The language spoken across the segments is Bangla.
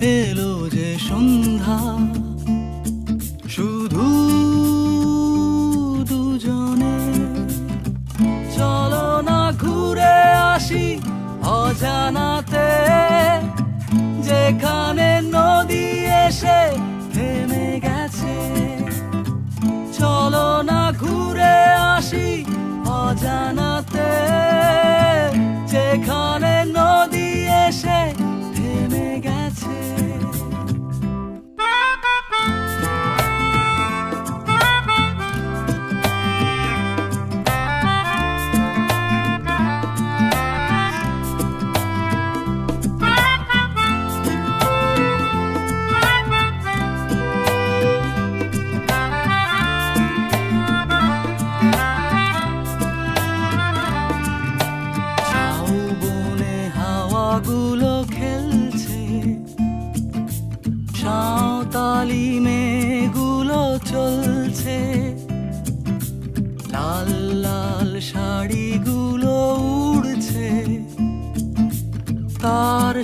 যে সন্ধ্যা। শুধু দুজনে। চলো না ঘুরে আসি অজানাতে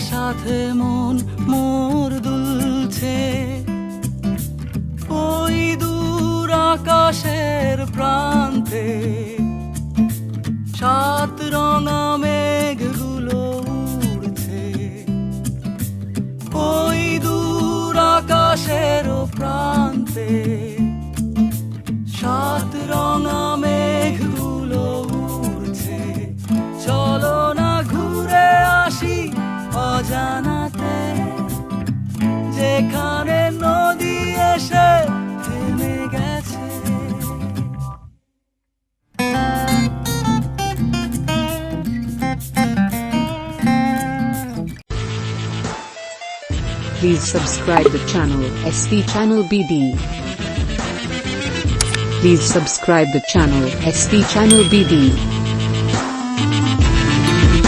সাথে মন মোর দুলছে। ওই দূর আকাশের প্রান্তে সাত রঙা মেঘগুলো উড়ছে। ওই দূর আকাশের প্রান্তে Please subscribe the channel ST Channel BD. Please subscribe the channel ST Channel BD.